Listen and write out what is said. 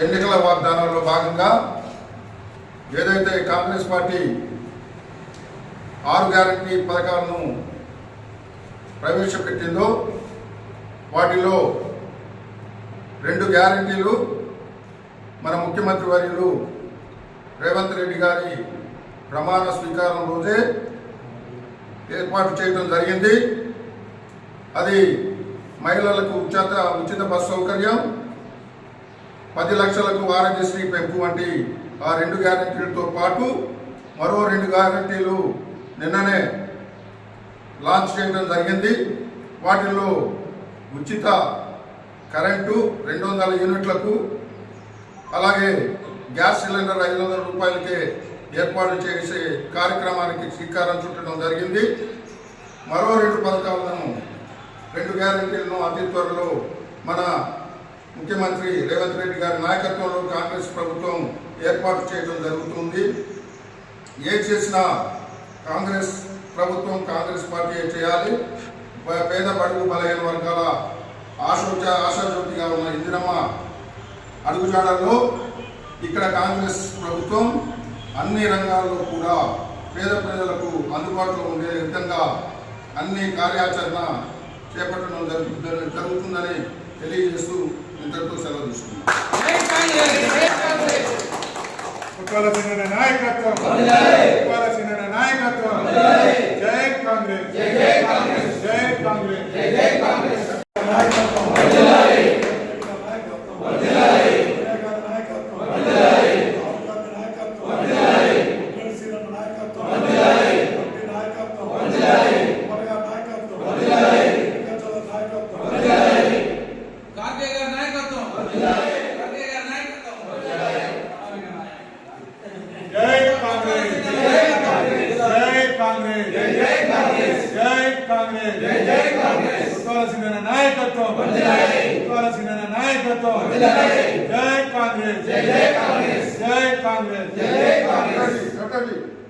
ఎన్నికల వాగ్దానంలో భాగంగా ఏదైతే కాంగ్రెస్ పార్టీ ఆరు గ్యారంటీ పథకాలను ప్రవేశపెట్టిందో వాటిలో రెండు గ్యారంటీలు మన ముఖ్యమంత్రి వర్యులు రేవంత్ రెడ్డి గారి ప్రమాణ స్వీకారం రోజే ఏర్పాటు చేయడం జరిగింది. అది మహిళలకు ఉచిత ఉచిత బస్ సౌకర్యం పది లక్షలకు ఆరోగ్యశ్రీ పెంపు వంటి ఆ రెండు గ్యారంటీలతో పాటు మరో రెండు గ్యారంటీలు నిన్ననే లాంచ్ చేయడం జరిగింది. వాటిల్లో ఉచిత కరెంటు రెండు వందల యూనిట్లకు అలాగే గ్యాస్ సిలిండర్ ఐదు వందల రూపాయలకే ఏర్పాటు చేసే కార్యక్రమానికి శ్రీకారం చుట్టడం జరిగింది. మరో రెండు పథకాలను రెండు గ్యారంటీలను అతి త్వరలో మన ముఖ్యమంత్రి రేవంత్ రెడ్డి గారి నాయకత్వంలో కాంగ్రెస్ ప్రభుత్వం ఏర్పాటు చేయడం జరుగుతుంది. ఏ చేసినా కాంగ్రెస్ ప్రభుత్వం కాంగ్రెస్ పార్టీ చేయాలి? పేద బడుగు బలహీన వర్గాల ఆశోచ ఆశాజ్యోతిగా ఉన్న ఇందిరమ్మ అడుగుజాడల్లో ఇక్కడ కాంగ్రెస్ ప్రభుత్వం అన్ని రంగాల్లో కూడా పేద ప్రజలకు అందుబాటులో ఉండే విధంగా అన్ని కార్యాచరణ చేపట్టడం జరుగుతుందని జరుగుతుందని తెలియజేస్తూ ఇంతటితో సెలవు సిన్న నాయకత్వం. కుట్టాల సిన్న నాయకత్వం. జై. కాంగ్రెస్. జై కాంగ్రెస్. జై కాంగ్రెస్. కార్గే గారి నాయకత్వం కార్గే గారి నాయకత్వం జై కాంగ్రెస్ జై కాంగ్రెస్ జై కాంగ్రెస్ జై కాంగ్రెస్. జై కాంగ్రెస్ జై కాంగ్రెస్. కుట్టాల సిన్న నాయకత్వం కుట్టాల సిన్న నాయకత్వం జై కాంగ్రెస్. జై కాంగ్రెస్. జై కాంగ్రెస్.